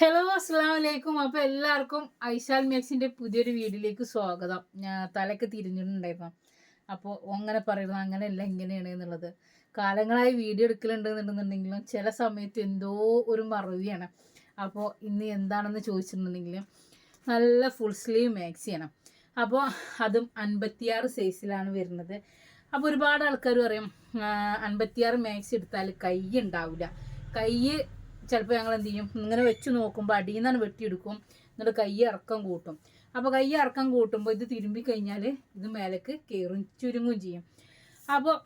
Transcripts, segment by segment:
Hello അസ്സാം വലൈക്കും അപ്പോൾ എല്ലാവർക്കും ഐശാൽ മാക്സിന്റെ പുതിയൊരു വീഡിയോയിലേക്ക് സ്വാഗതം. ഞാൻ തലക്ക് തിരിഞ്ഞിട്ടുണ്ടായിരുന്നു. അപ്പോൾ അങ്ങനെ പറയുന്നത് അങ്ങനെയല്ല എങ്ങനെയാണ് എന്നുള്ളത്. കാലങ്ങളായി വീഡിയോ എടുക്കലുണ്ടെന്നുണ്ടെന്നുണ്ടെങ്കിലും ചില സമയത്ത് എന്തോ ഒരു മറവിയാണ് അപ്പോൾ ഇന്ന് എന്താണെന്ന് ചോദിച്ചിട്ടുണ്ടെങ്കിലും നല്ല ഫുൾ സ്ലീവ് മാക്സിയാണ് അപ്പോൾ അതും അൻപത്തിയാറ് സൈസിലാണ് വരുന്നത്. അപ്പോൾ ഒരുപാട് ആൾക്കാർ പറയും അൻപത്തിയാറ് മാക്സി എടുത്താൽ കൈ ഉണ്ടാവില്ല. കൈ ചിലപ്പോൾ ഞങ്ങൾ എന്ത് ചെയ്യും ഇങ്ങനെ വെച്ച് നോക്കുമ്പോൾ അടിയിൽ നിന്നാണ് വെട്ടിയെടുക്കും. എന്നിട്ട് കൈ ഇറക്കം കൂട്ടും. അപ്പോൾ കൈ ഇറക്കം കൂട്ടുമ്പോൾ ഇത് തിരുമ്പി കഴിഞ്ഞാൽ ഇത് മേലേക്ക് കയറും ചുരുങ്ങും ചെയ്യും. അപ്പോൾ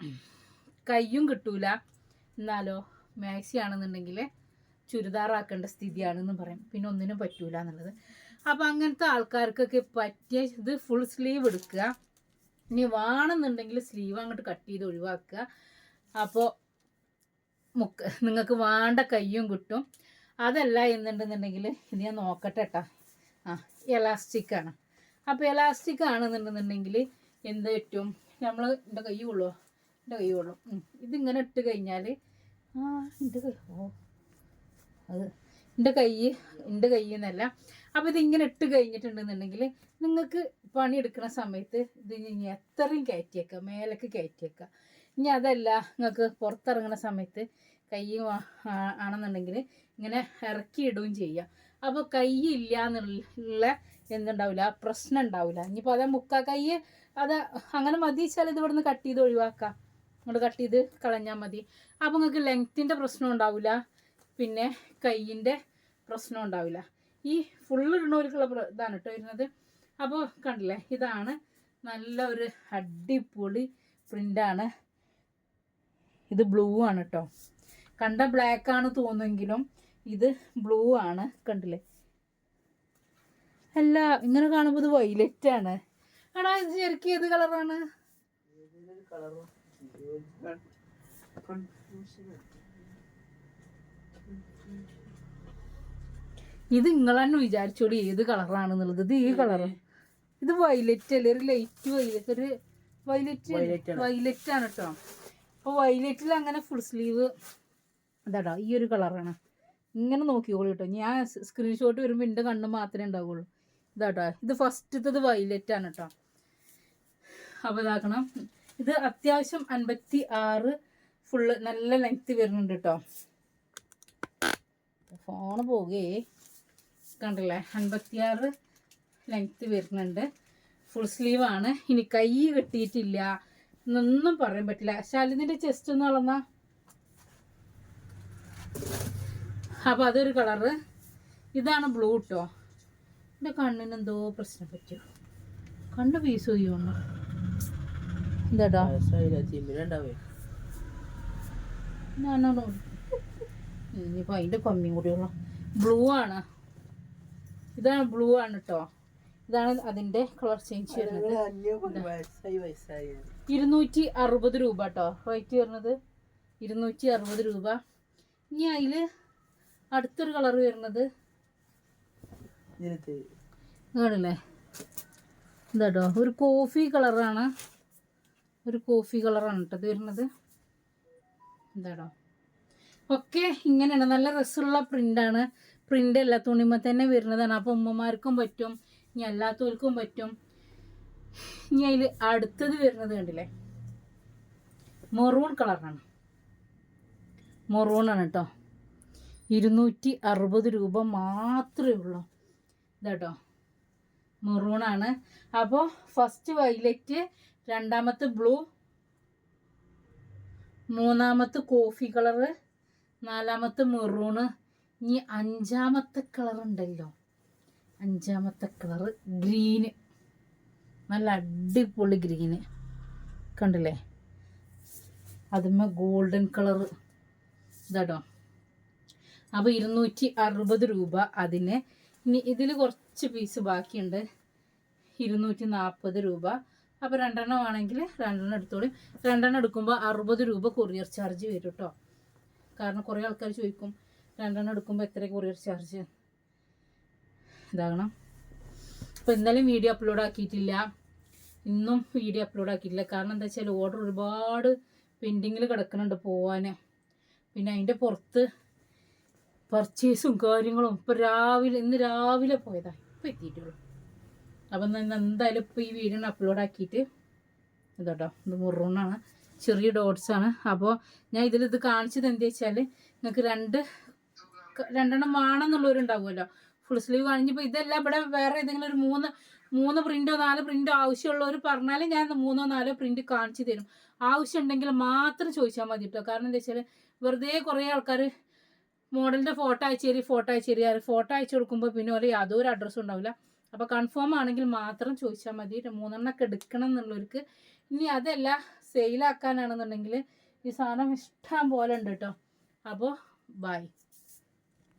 കയ്യും കിട്ടൂല. എന്നാലോ മാക്സി ആണെന്നുണ്ടെങ്കിൽ ചുരിദാറാക്കേണ്ട സ്ഥിതിയാണെന്ന് പറയും. പിന്നെ ഒന്നിനും പറ്റൂല എന്നുള്ളത്. അപ്പോൾ അങ്ങനത്തെ ആൾക്കാർക്കൊക്കെ പറ്റിയ ഇത് ഫുൾ സ്ലീവ് എടുക്കുക. ഇനി വേണമെന്നുണ്ടെങ്കിൽ സ്ലീവ് അങ്ങോട്ട് കട്ട് ചെയ്ത് ഒഴിവാക്കുക. അപ്പോൾ മുക്ക് നിങ്ങൾക്ക് വേണ്ട കയ്യും കിട്ടും. അതല്ല എന്നുണ്ടെന്നുണ്ടെങ്കിൽ ഇത് ഞാൻ നോക്കട്ടെ കേട്ടോ ആ എലാസ്റ്റിക് ആണ്. അപ്പോൾ എലാസ്റ്റിക് ആണെന്നുണ്ടെന്നുണ്ടെങ്കിൽ എന്ത് പറ്റും? നമ്മൾ എന്റെ കൈ കൊള്ളുമോ എന്റെ കൈ കൊള്ളും. ഇതിങ്ങനെ ഇട്ട് കഴിഞ്ഞാൽ ആ എന്റെ കൈ ഓ അത് എന്റെ കൈ എന്റെ കൈ എന്നല്ല. അപ്പോൾ ഇതിങ്ങനെ ഇട്ട് കഴിഞ്ഞിട്ടുണ്ടെന്നുണ്ടെങ്കിൽ നിങ്ങൾക്ക് പണിയെടുക്കുന്ന സമയത്ത് ഇത് എത്രയും കയറ്റിയേക്കാം മേലേക്ക് കയറ്റിയേക്കാം ഇനി അതല്ല നിങ്ങൾക്ക് പുറത്തിറങ്ങുന്ന സമയത്ത് കൈ വാ- ആ- ആണെന്നുണ്ടെങ്കിൽ ഇങ്ങനെ ഇറക്കി ഇടുകയും ചെയ്യാം. അപ്പോൾ കൈ ഇല്ല എന്നുള്ള എന്തുണ്ടാവില്ല പ്രശ്നം ഉണ്ടാവില്ല. ഇനിയിപ്പോൾ അത് മുക്കാ കൈ അത് അങ്ങനെ മതി വെച്ചാൽ ഇത് ഇവിടുന്ന് കട്ട് ചെയ്ത് ഒഴിവാക്കാം. അങ്ങോട്ട് കട്ട് ചെയ്ത് കളഞ്ഞാൽ മതി. അപ്പോൾ നിങ്ങൾക്ക് ലെങ്ത്തിന്റെ പ്രശ്നം ഉണ്ടാവില്ല പിന്നെ കയ്യിന്റെ പ്രശ്നം ഉണ്ടാവില്ല. ഈ ഫുള്ള് ഇടുന്നവർക്കുള്ള ഇതാണ് കേട്ടോ വരുന്നത്. അപ്പോൾ കണ്ടില്ലേ ഇതാണ് നല്ല ഒരു അടിപൊളി പ്രിന്റാണ് ഇത് ബ്ലൂ ആണ് കേട്ടോ കണ്ട ബ്ലാക്ക് ആണ് തോന്നുമെങ്കിലും ഇത് ബ്ലൂ ആണ് കണ്ടില്ലേ? അല്ല ഇങ്ങനെ കാണുമ്പോൾ ഇത് വൈലറ്റ് ആണ്. എടാ ഇത് ശരിക്കും ഏത് കളറാണ് ഇത് നിങ്ങൾ തന്നെ വിചാരിച്ചോളി ഏത് കളറാണെന്നുള്ളത് ഇത് ഈ കളറ് ഇത് വൈലറ്റ് അല്ലേ? ഒരു ലൈറ്റ് വൈലറ്റ് ഒരു വൈലറ്റ് വൈലറ്റ് ആണ്. കേട്ടോ അപ്പോൾ വൈലറ്റിൽ അങ്ങനെ ഫുൾ സ്ലീവ് ഇതാട്ടോ ഈ ഒരു കളറാണ് ഇങ്ങനെ നോക്കിക്കോളൂ കേട്ടോ ഞാൻ സ്ക്രീൻഷോട്ട് വരുമ്പോൾ എന്റെ കണ്ണ് മാത്രമേ ഉണ്ടാവുള്ളൂ ഇതാട്ടോ ഇത് ഫസ്റ്റത്തത് വൈലറ്റ് ആണ് കേട്ടോ അപ്പോൾ ഇതാക്കണം. ഇത് അത്യാവശ്യം അൻപത്തി ആറ് ഫുള്ള് നല്ല ലെങ്ത്ത് വരുന്നുണ്ട് കേട്ടോ ഫോണ് പോകേ കണ്ടില്ലേ അൻപത്തിയാറ് ലെങ്ത്ത് വരുന്നുണ്ട്. ഫുൾ സ്ലീവാണ് ഇനി കൈ കിട്ടിയിട്ടില്ല. എന്നൊന്നും പറയാൻ പറ്റില്ല. ശാലിനിന്റെ ചെസ്റ്റ് ഒന്ന് അളന്ന. അപ്പോൾ അതൊരു കളറ് ഇതാണ് ബ്ലൂ കേട്ടോ എന്റെ കണ്ണിന് എന്തോ പ്രശ്നം പറ്റിയോ കണ്ണ് പീസ് ചെയ്യുന്നു എന്താടാ? അതിന്റെ ഇനിയിപ്പോൾ അതിന്റെ കമ്മിയും കൂടിയുള്ള ബ്ലൂ ആണ്. ഇതാണ് ബ്ലൂ ആണ് കേട്ടോ ഇതാണ് അതിന്റെ കളർ ചേഞ്ച് വരുന്നത്. ഇരുന്നൂറ്റി അറുപത് രൂപ കേട്ടോ റേറ്റ് വരുന്നത് ഇരുന്നൂറ്റി അറുപത് രൂപ. ഇനി അതിൽ അടുത്തൊരു കളർ വരുന്നത് കാണില്ലേ എന്താട്ടോ ഒരു കോഫി കളറാണ് ഒരു കോഫി കളറാണ് കേട്ടോ ഇത് വരുന്നത്. എന്താടോ ഒക്കെ ഇങ്ങനെയാണ്. നല്ല രസമുള്ള പ്രിന്റാണ് പ്രിന്റ് അല്ല തുണിമ തന്നെ വരുന്നതാണ്. അപ്പോൾ ഉമ്മമാർക്കും പറ്റും. ഇനി അല്ലാത്തവർക്കും പറ്റും. ഇനി അതിൽ അടുത്തത് വരുന്നത് കണ്ടില്ലേ? മെറൂൺ കളറാണ് മെറൂണാണ് കേട്ടോ ഇരുന്നൂറ്റി അറുപത് രൂപ മാത്രമേ ഉള്ളൂ. ഇതാട്ടോ. മെറൂണാണ് അപ്പോൾ ഫസ്റ്റ് വൈലറ്റ് രണ്ടാമത്തെ ബ്ലൂ മൂന്നാമത്തെ കോഫി കളറ് നാലാമത്തെ മെറൂണ് ഇനി അഞ്ചാമത്തെ കളർ ഉണ്ടല്ലോ. അഞ്ചാമത്തെ കളറ് ഗ്രീന് നല്ല അടിപൊളി ഗ്രീന്. കണ്ടില്ലേ? അതുമ്മ ഗോൾഡൻ കളർ ഇതാട്ടോ. അപ്പോൾ ഇരുന്നൂറ്റി അറുപത് രൂപ അതിന്. ഇനി ഇതിൽ കുറച്ച് പീസ് ബാക്കിയുണ്ട്. ഇരുന്നൂറ്റി നാൽപ്പത് രൂപ. അപ്പോൾ രണ്ടെണ്ണം ആണെങ്കിൽ രണ്ടെണ്ണം എടുത്തോളി. രണ്ടെണ്ണം എടുക്കുമ്പോൾ അറുപത് രൂപ കൊറിയർ ചാർജ് വരും കേട്ടോ കാരണം കുറേ ആൾക്കാർ ചോദിക്കും രണ്ടെണ്ണം എടുക്കുമ്പോൾ എത്ര കൊറിയർ ചാർജ് ഇതാകണം. അപ്പോൾ ഇന്നലെയും വീഡിയോ അപ്ലോഡ് ആക്കിയിട്ടില്ല. ഇന്നും വീഡിയോ അപ്ലോഡ് ആക്കിയിട്ടില്ല. കാരണം എന്താ വെച്ചാൽ ഓർഡർ ഒരുപാട് പെൻഡിങ്ങിൽ കിടക്കുന്നുണ്ട് പോവാൻ പിന്നെ അതിന്റെ പുറത്ത് പർച്ചേസും കാര്യങ്ങളും ഇപ്പം രാവിലെ ഇന്ന് രാവിലെ പോയതാ. ഇപ്പം എത്തിയിട്ടുള്ളൂ. അപ്പം ഇന്ന് എന്തായാലും ഇപ്പോൾ ഈ വീഡിയോ അപ്ലോഡ് ആക്കിയിട്ട് ഇതോട്ടോ ഇത് മുറൂണാണ് ചെറിയ ഡോട്ട്സ് ആണ്. അപ്പോൾ ഞാൻ ഇതിൽ ഇത് കാണിച്ചത് എന്താ വെച്ചാൽ നിങ്ങൾക്ക് രണ്ട് രണ്ടെണ്ണം രണ്ടെണ്ണം വേണമെന്നുള്ളവരുണ്ടാവുമല്ലോ ഫുൾ സ്ലീവ് കാണിച്ചപ്പോൾ ഇതെല്ലാം ഇവിടെ വേറെ ഏതെങ്കിലും ഒരു മൂന്ന് മൂന്ന് പ്രിന്റോ നാല് പ്രിന്റോ ആവശ്യമുള്ളവർ പറഞ്ഞാൽ ഞാൻ മൂന്നോ നാലോ പ്രിന്റ് കാണിച്ചു തരും. ആവശ്യം ഉണ്ടെങ്കിൽ മാത്രം ചോദിച്ചാൽ മതി കേട്ടോ കാരണം എന്താ വെച്ചാൽ വെറുതെ കുറേ ആൾക്കാർ മോഡലിന്റെ ഫോട്ടോ അയച്ചു തരി ഫോട്ടോ അയച്ചു തരിക ഫോട്ടോ അയച്ചു കൊടുക്കുമ്പോൾ പിന്നെ ഒരു യാതൊരു അഡ്രസ്സും ഉണ്ടാവില്ല അപ്പോൾ കൺഫേം ആണെങ്കിൽ മാത്രം ചോദിച്ചാൽ മതി മൂന്നെണ്ണമൊക്കെ എടുക്കണം എന്നുള്ളവർക്ക്. ഇനി അതല്ല സെയിലാക്കാനാണെന്നുണ്ടെങ്കിൽ ഈ സാധനം ഇഷ്ടം പോലെ ഉണ്ട് കേട്ടോ അപ്പോൾ ബൈ